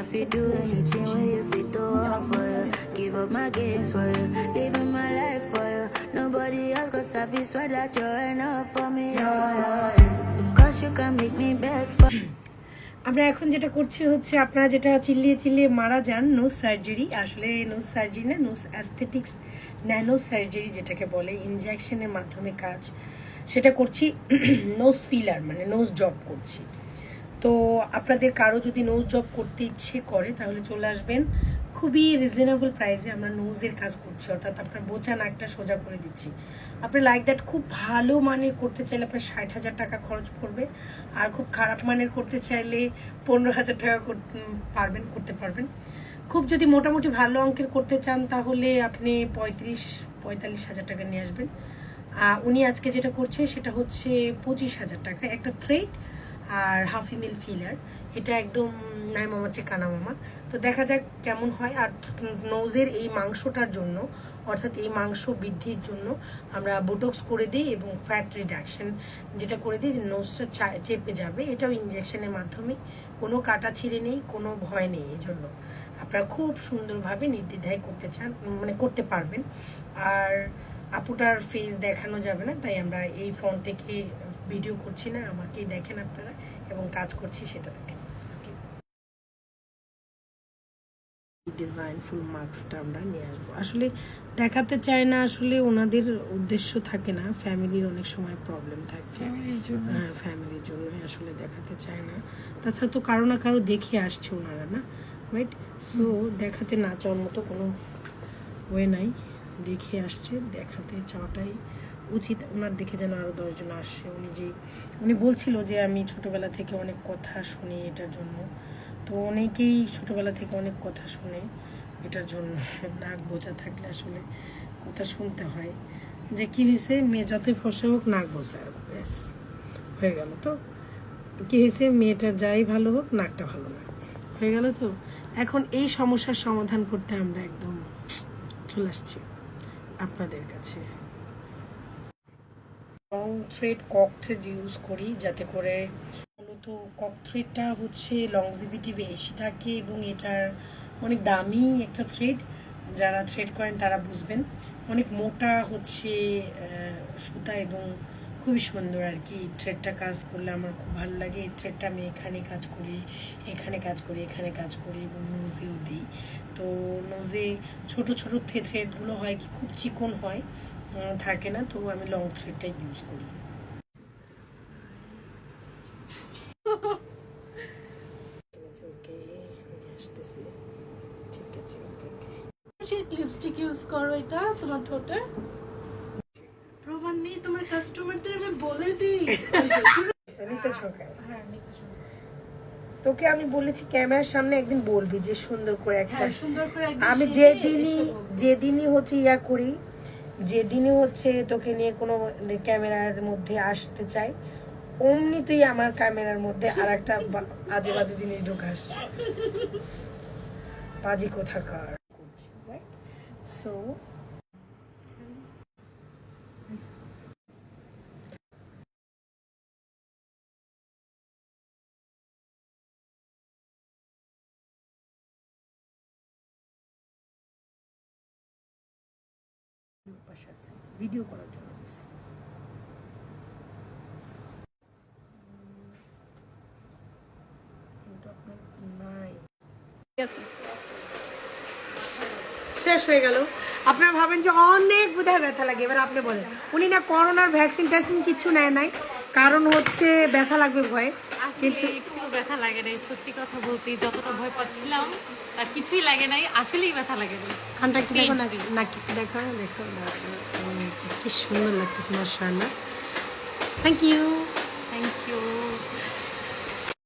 if you do anything with you, fit throw all for you. Give up my games for you, living my life for you. Nobody else got service, swear that you're enough for me. Cause you can make me beg for. আমরা এখন যেটা করছি হচ্ছে আপনারা যেটা চিল্লিয়ে চিল্লিয়ে মারা যান নোজ সার্জারি আসলে নোজ সার্জারি না নোজ অ্যাস্থেটিক্স ন্যানো সার্জারি যেটাকে বলে ইনজেকশনের মাধ্যমে কাজ সেটা করছি নোজ ফিলার মানে নোজ জব করছি তো আপনাদের কারও যদি নোজ জব করতে ইচ্ছে করে, তাহলে চলে আসবেন। খুবই রিজনেবল প্রাইসে আমরা নোজের কাজ করছি, অর্থাৎ আপনার বোচা নাকটা সোজা করে দিচ্ছি। আপনি লাইক দ্যাট খুব ভালো মানের করতে চাইলে আপনার ষাট হাজার টাকা খরচ পড়বে, আর খুব খারাপ মানের করতে চাইলে পনেরো হাজার টাকা পারবেন, করতে পারবেন। খুব যদি মোটামুটি ভালো অঙ্কের করতে চান, তাহলে আপনি পঁয়ত্রিশ, পঁয়তাল্লিশ হাজার টাকা নিয়ে আসবেন। উনি আজকে যেটা করছে, সেটা হচ্ছে পঁচিশ হাজার টাকা। একটা থ্রেড আর হাফ ইমেল ফিলার এটা একদম নাই মামা, হচ্ছে কানা মামা। তো দেখা যাক কেমন হয়। আর নোজের এই মাংসটার জন্য, অর্থাৎ এই মাংস বৃদ্ধির জন্য, আমরা বোটক্স করে দিই এবং ফ্যাট রিডাকশন যেটা করে দিই নোজটা চেপে যাবে। এটাও ইঞ্জেকশনের মাধ্যমে। কোনো কাটা ছিঁড়ে নেই, কোনো ভয় নেই এই জন্য। আপনারা খুব সুন্দরভাবে নির্দ্বিধায় করতে চান মানে করতে পারবেন। আর আপুটার ফেস দেখানো যাবে না, তাই আমরা এই ফোন থেকে ভিডিও করছি না আমাকেই দেখেন আপনারা এবং কাজ করছি সেটা দেখেন। ডিজাইন ফুল মার্কসটা আমরা নিয়ে আসব। আসলে দেখাতে চায় না আসলে ওনাদের উদ্দেশ্য থাকে না ফ্যামিলির অনেক সময় প্রবলেম থাকে। হ্যাঁ ফ্যামিলির জন্যই আসলে দেখাতে চায় না। তাছাড়া তো কারও না কারও দেখে আসছে ওনারা না? রাইট সো দেখাতে না চাওয়ার মতো কোনো ওয়ে নাই। দেখে আসছে দেখাতে চাওয়াটাই উচিত ওনার দেখে যেন আরও দশজন আসে। উনি যে, উনি বলছিল যে আমি ছোটোবেলা থেকে অনেক কথা শুনি এটার জন্য। তো অনেকেই ছোটোবেলা থেকে অনেক কথা শুনে এটার জন্য নাক বোঝা থাকলে আসলে কথা শুনতে হয়। যে কী হয়েছে? মেয়ে যতই ফসে হোক নাক বোঝা, ব্যাস, হয়ে গেল তো। কি হয়েছে? মেয়েটার যাই ভালো হোক, নাকটা ভালো না, হয়ে গেল তো। এখন এই সমস্যার সমাধান করতে আমরা একদম চলে আসছি আপনাদের কাছে। Long thread cog thread use করি যাতে করে মূলত কক থ্রেডটা হচ্ছে লংজিভিটি বেশি থাকে এবং এটার অনেক দামি একটা থ্রেড। যারা থ্রেড করেন তারা বুঝবেন। অনেক মোটা হচ্ছে সুতা এবং খুবই সুন্দর আর কি। থ্রেডটা কাজ করলে আমার খুব ভালো লাগে। এই থ্রেডটা আমি এখানে কাজ করি, এখানে কাজ করি, এখানে কাজ করি এবং নোজেও দিই। তো নোজে ছোট ছোট থ্রেডগুলো হয় কি, খুব চিকন হয়। থাকে না তো আমি লং থ্রেডটা ইউজ করি। ওকে আসতেছি ঠিক আছে ওকে ওকে লিপস্টিক ইউজ করো এটা তোমার ঠোঁটে। প্রমাণ নেই তোমার কাস্টমারদের আমি বলে দিই। হ্যাঁ তোকে আমি বলেছি ক্যামেরার সামনে একদিন বলবি যে সুন্দর করে একটা হ্যাঁ সুন্দর করে আমি যেদিনই যেদিনই হচ্ছে ইয়া করি যেদিনই হচ্ছে তোকে নিয়ে কোনো ক্যামেরার মধ্যে আসতে চাই অমনি তুই আমার ক্যামেরার মধ্যে আর একটা আজে বাজে জিনিস ঢোকাস বাজি কোথাকার সো পাশে আছে। ভিডিও করার জন্য। শেষ হয়ে গেল। আপনারা ভাবেন যে অনেক বোধহয় ব্যথা লাগে। এবার আপনি বলেন। উনি না করোনার ভ্যাকসিন ট্যাকসিন কিছু নেয় নাই। কারণ হচ্ছে ব্যথা লাগবে ভয়ে। একটু ব্যথা লাগে নাই সত্যি কথা বলতে যতটা ভয় পাচ্ছিলাম তার কিছুই লাগে নাই আসলেই ব্যথা লাগে নাই। খানটা একটু দেখো নাকি নাকি দেখো দেখো কি সুন্দর লাগতেছে মার্শাল্লাহ থ্যাংক ইউ